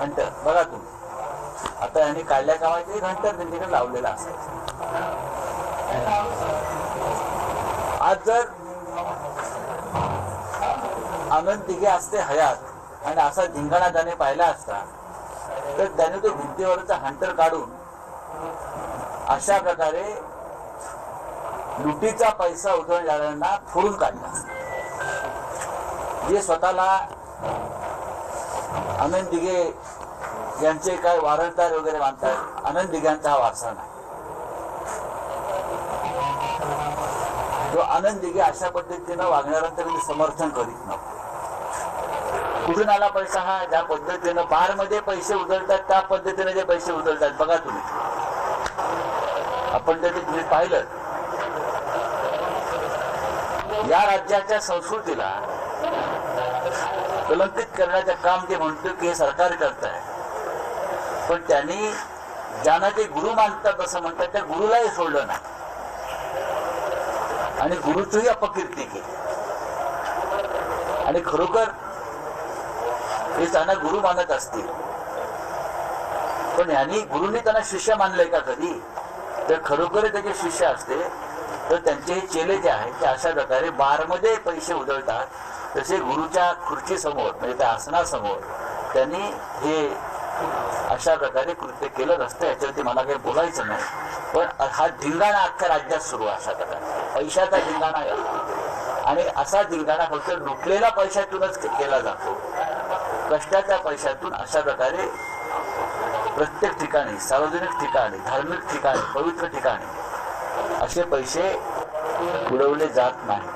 Hunter बघा तुम्ही. आता यांनी काढल्या कामाचे घंटर त्यांच्याकडे लावलेला असायचा आज जर आनंद तिघे असते हयात आणि असा धिंगाणा त्याने पाहिला असता तर त्याने तो भिंतीवरचा हंटर काढून अशा प्रकारे लुटीचा पैसा उधळणाऱ्यांना फोडून काढला. जे स्वतःला आनंद दिघे यांचे काय वारसदार वगैरे मानतात? आनंद दिघ्यांचा हा वारसा नाही. तो आनंद दिघे अशा पद्धतीनं वागणाऱ्यांचं मी समर्थन करीत नव्हतो कुठून आला पैसा हा? ज्या पद्धतीनं बारमध्ये पैसे उधळतात त्या पद्धतीने जे पैसे उधळतात. बघा तुम्ही. आपण जर ते तुम्ही पाहिलं. या राज्याच्या संस्कृतीला कलंकित करण्याचं काम ते म्हणतो की हे सरकार करत आहे पण त्यांनी ज्यांना ते गुरु मानतात असं म्हणतात त्या गुरुलाही सोडलं नाही. आणि गुरुचीही अपकीर्ती केली. आणि खरोखर हे त्यांना गुरु मानत असतील. पण यांनी गुरुने त्यांना शिष्य मानलंय का कधी? तर खरोखर त्याचे शिष्य असते तर त्यांचे हे चेले जे आहेत ते अशा प्रकारे बारमध्ये पैसे उधळतात. तसे गुरुच्या खुर्ची समोर म्हणजे त्या आसनासमोर त्यांनी हे अशा प्रकारे कृत्य केलं नसतं याच्यावरती मला काही बोलायचं नाही. पण हा धिंगाणा अख्ख्या राज्यात सुरू आहे अशा प्रकारे. पैशाचा धिंगाणा आणि असा धिंगाणा फक्त लुटलेल्या पैशातूनच केला जातो. कष्टाच्या पैशातून अशा प्रकारे प्रत्येक ठिकाणी सार्वजनिक ठिकाणी धार्मिक ठिकाणी पवित्र ठिकाणी असे पैसे उडवले जात नाही.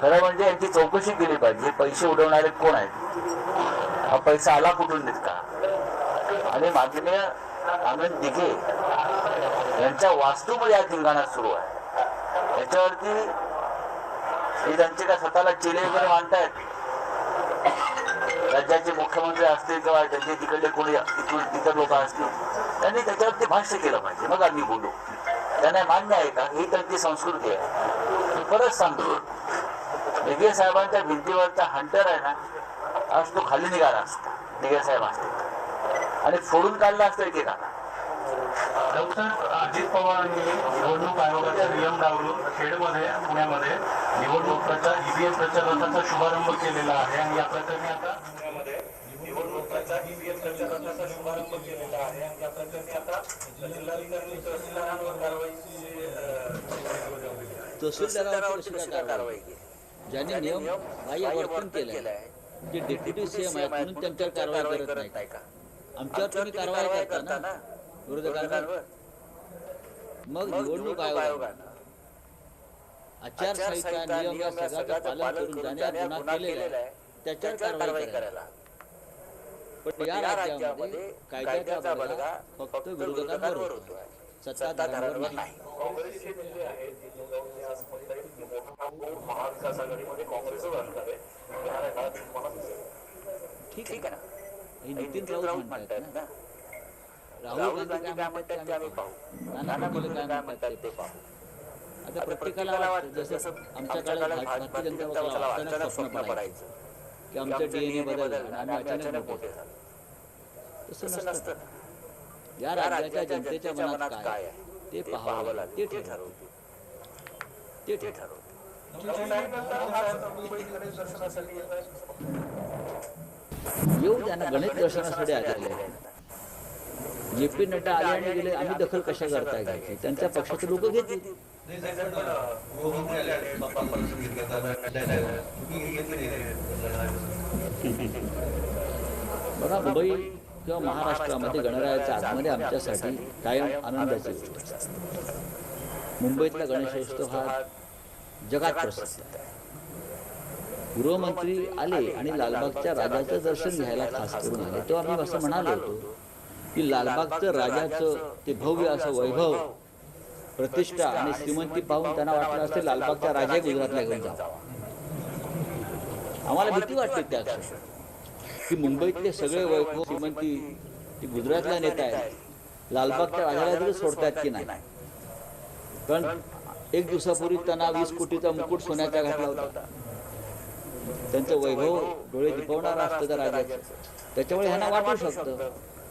खरं म्हणजे यांची चौकशी केली पाहिजे. पैसे उडवणारे कोण आहेत? हा पैसा आला कुठून का आणि माननीय आनंद दिघे यांच्या वास्तूमध्ये या धिंगाणा सुरू आहे. याच्यावरती हे त्यांचे काय स्वतःला चेले वगैरे मानतायत राज्याचे मुख्यमंत्री असतील किंवा त्यांचे तिकडले कोणी इतर लोक असतील त्यांनी त्याच्यावरती भाष्य केलं पाहिजे. मग आम्ही बोलू. त्यांना मान्य आहे का? ही त्यांची संस्कृती आहे. मी परत सांगतो. दिघे साहेबांच्या भिंतीवरचा हंटर आहे ना आज तो खाली निघाला असता. दिघे साहेब असते आणि फोडून काढला असतं एकेकाला डॉक्टर अजित पवारांनी निवडणूक आयोगाचा नियम डावलून खेडमध्ये पुण्यामध्ये निवडणूक प्रचार ईव्हीएम प्रचाराचा शुभारंभ केलेला आहे. आणि या प्रकरणी आता पुण्यामध्ये निवडणुकाचा ईव्हीएम प्रचाराचा शुभारंभ केलेला आहे. आणि या प्रकरणी आता जिल्हाधिकारी तहसीलदारांवर कारवाईची अं, तहसीलदारावर कशी काय कारवाई ज्यांनी नियम बाह्य वर्तन केलंय. जे डेप्युटी सीएम आहेत म्हणून त्यांच्यावर कारवाई करत नाही का? आमच्यावर तुम्ही कारवाई करता ना? विरोधकांवर? मग निवडणूक आयोगानं आचारसंहिता नियम या सगळ्याचं पालन करून ज्याने गुन्हा केलेला आहे त्याच्यावर कारवाई करायला. पण या राज्यामध्ये कायद्याचा बडगा फक्त विरोधकांवर होतोय. सत्ताधाऱ्यांवर नाही. काँग्रेसचे जे आहेत जे लोकांनी आज म्हणताय की मोठा बोर्ड महाविकास आघाडीमध्ये काँग्रेसच आणणार आहे. येणाऱ्या काळात तुम्हाला दिसेल. ठीक आहे ना? नितीन राऊत म्हणतात ना. राहुल गांधी काय म्हणतात ते आम्ही पाहू. नाना पटोले काय म्हणतात ते पाहू. आता प्रत्येकाला वाटतं जसं आमच्या काळात भारतीय जनता पक्षाला अचानक स्वप्न पडायचं. की आमचं डीएनए बदललं आणि आम्ही अचानक मोठे झालो. तसं नसतं. या राज्याच्या जनतेच्या मनात काय आहे? ते पाहावं लागतं. ते ठरवते. ते ठरवते. येऊ त्यांना गणित दर्शनासाठी आलेले जे पी नड्डा आले आणि गेले आम्ही दखल कशा करताय घ्यायची? त्यांच्या पक्षाचे लोक घेतील बघा मुंबई किंवा महाराष्ट्रामध्ये गणरायाच्या आतमध्ये आमच्यासाठी कायम आनंदाची गोष्ट मुंबईतला गणेशोत्सव हा जगात प्रसिद्ध आहे. गृहमंत्री आले आणि लालबागच्या राजाचं दर्शन घ्यायला खास करून आले. तेव्हा आम्ही असं म्हणालो होतो की लालबागचं राजाचं ते भव्य असं वैभव प्रतिष्ठा आणि श्रीमंती पाहून त्यांना वाटलं असते लालबागच्या राजा गुजरातला घेऊन जावा. आम्हाला भीती वाटते त्या की मुंबईतले सगळे वैभव श्रीमंती ती गुजरातला नेत आहेत लालबागच्या राजाला तरी सोडतायत की नाही? कारण एक दिवसापूर्वी त्यांना वीस कोटीचा मुकुट सोन्याचा घातला होता. त्यांचं वैभव डोळे दिपवणारं असतं त्या राजाचं. त्याच्यामुळे ह्यांना वाटू शकतं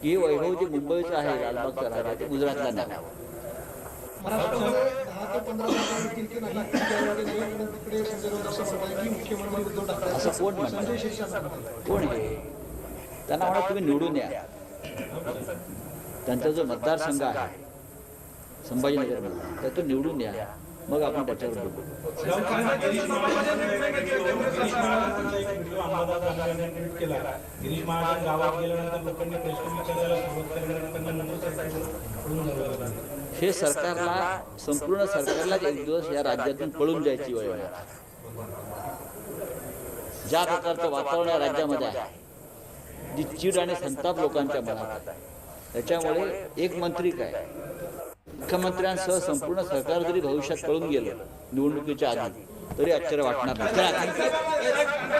की हे वैभव जे मुंबईचं आहे लालबागचा राजा ते गुजरातला न्यावं नाही. असं कोण कोण आहे त्यांना म्हणा तुम्ही निवडून या. त्यांचा जो मतदारसंघ आहे संभाजीनगर त्यातून निवडून या. मग आपण त्याच्यावर बोलू हे सरकारला संपूर्ण सरकारलाच एक दिवस या राज्यातून पळून जायची वेळ ज्या प्रकारचं वातावरण या राज्यामध्ये आहे जी चीड आणि संताप लोकांच्या मनात आहे. त्याच्यामुळे एक मंत्री काय? मुख्यमंत्र्यांसह संपूर्ण सरकार जरी भविष्यात पळून गेलं निवडणुकीच्या आधी तरी आश्चर्य वाटणार नाही.